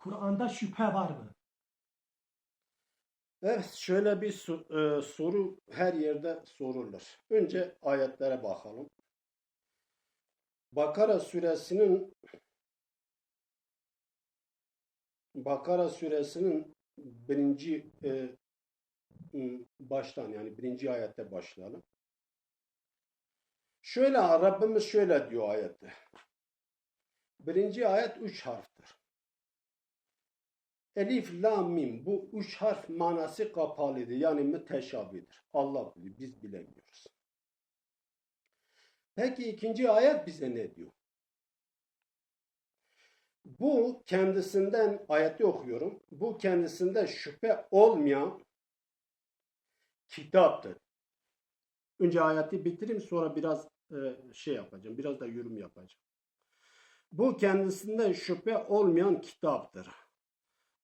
Kur'an'da şüphe var mı? Evet, şöyle bir e, soru her yerde sorulur. Önce ayetlere bakalım. Bakara suresinin Bakara suresinin birinci e, baştan yani birinci ayette başlayalım. Şöyle Rabbimiz şöyle diyor ayette. Birinci ayet üç harftir. Elif, lam, mim. Bu üç harf manası kapalıdır. Yani müteşabidir. Allah bilir, biz bilemiyoruz. Peki ikinci ayet bize ne diyor? Bu kendisinden ayeti okuyorum. Bu kendisinde şüphe olmayan kitaptır. Önce ayeti bitireyim sonra biraz e, şey yapacağım. Biraz da yorum yapacağım. Bu kendisinde şüphe olmayan kitaptır.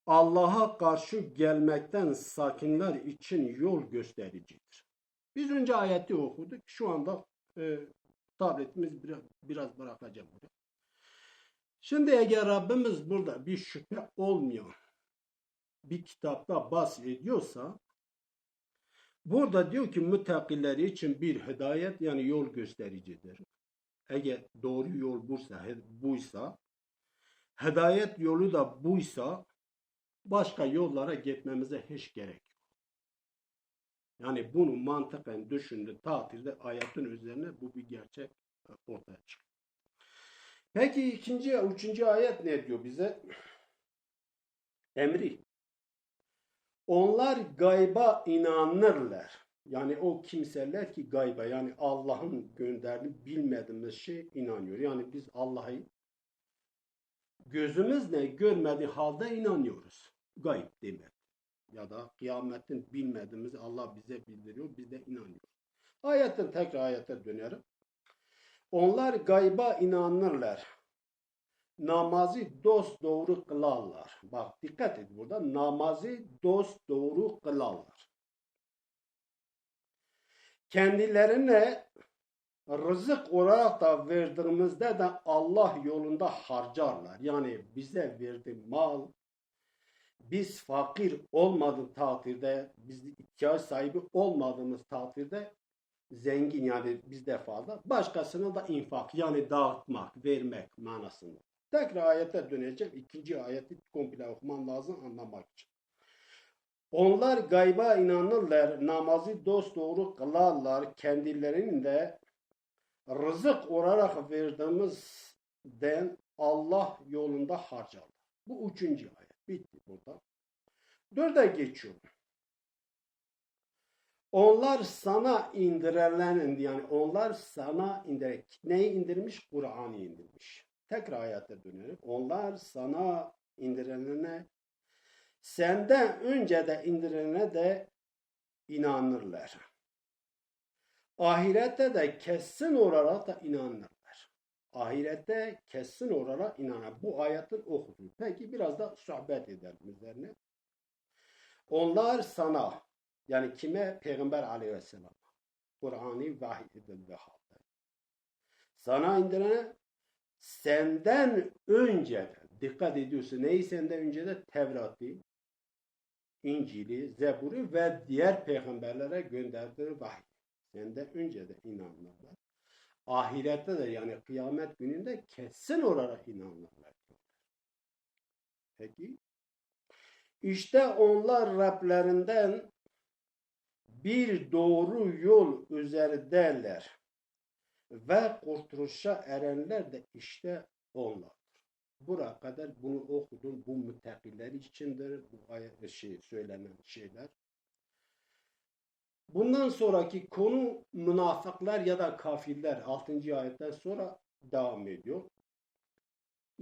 Allah'a karşı gelmekten sakinler için yol göstericidir. Biz önce ayeti okuduk. Şu anda e, tabletimiz biraz, biraz bırakacağım buraya. Şimdi eğer Rabbimiz burada bir şüphe olmayan bir kitapta bahsediyorsa burada diyor ki müttakileri için bir hidayet yani yol göstericidir. Eğer doğru yol buysa, buysa hidayet yolu da buysa başka yollara gitmemize hiç gerek yok. Yani bunu mantıken düşündü takdirde ayetin üzerine bu bir gerçek e, ortaya çıkıyor. Peki ikinci, üçüncü ayet ne diyor bize? Emri. Onlar gayba inanırlar. Yani o kimseler ki gayba yani Allah'ın gönderdiği bilmediğimiz şey inanıyor. Yani biz Allah'ı gözümüzle görmediği halde inanıyoruz. Gayb demek. Ya da kıyametin bilmediğimiz Allah bize bildiriyor. Biz de inanıyoruz. Ayetin tekrar ayete dönerim. Onlar gayba inanırlar. Namazı dost doğru kılarlar. Bak dikkat et burada. Namazı dost doğru kılarlar. Kendilerine rızık olarak da verdiğimizde de Allah yolunda harcarlar. Yani bize verdiği mal biz fakir olmadığı takdirde, biz ihtiyaç sahibi olmadığımız takdirde zengin yani bizde fazla. Başkasına da infak yani dağıtmak, vermek manasında. Tekrar ayete döneceğim. İkinci ayeti komple okumam lazım anlamak için. Onlar gayba inanırlar, namazı dost doğru kılarlar, kendilerinin de rızık olarak verdiğimizden Allah yolunda harcarlar. Bu üçüncü ayet. Bitti burada. Dörde geçiyorum. Onlar sana indirilenin yani onlar sana indirek. Neyi indirmiş? Kur'an'ı indirmiş. Tekrar ayete dönelim. Onlar sana indirilene senden önce de indirilene de inanırlar. Ahirette de kesin olarak da inanırlar. Ahirette kesin olarak inanır. Bu ayetin okudu. Peki biraz da sohbet edelim üzerine. Onlar sana yani kime? Peygamber aleyhisselam. Kur'an'ı vahiy edildi halde. Sana indirene senden önce de dikkat ediyorsun. Neyi senden önce de Tevrat'ı, İncil'i, Zebur'u ve diğer peygamberlere gönderdiği vahiy. Senden önce de inanırlar. Ahirette de yani kıyamet gününde kesin olarak inanırlar. Peki. İşte onlar Rablerinden bir doğru yol üzerindeler. Ve kurtuluşa erenler de işte onlardır. Buraya kadar bunu okudum. Bu müttakiler içindir. Bu şey, söylenen şeyler. Bundan sonraki konu münafıklar ya da kafirler 6. ayetten sonra devam ediyor.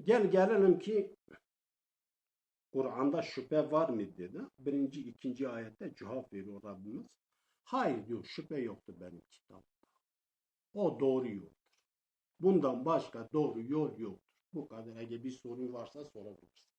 Gel gelelim ki Kur'an'da şüphe var mı dedi. Birinci, ikinci ayette cevap veriyor Rabbimiz. Hayır diyor şüphe yoktu benim kitapta. O doğru yoldur. Bundan başka doğru yol yoktur. Bu kadar. Eğer bir sorun varsa sorabilirsin.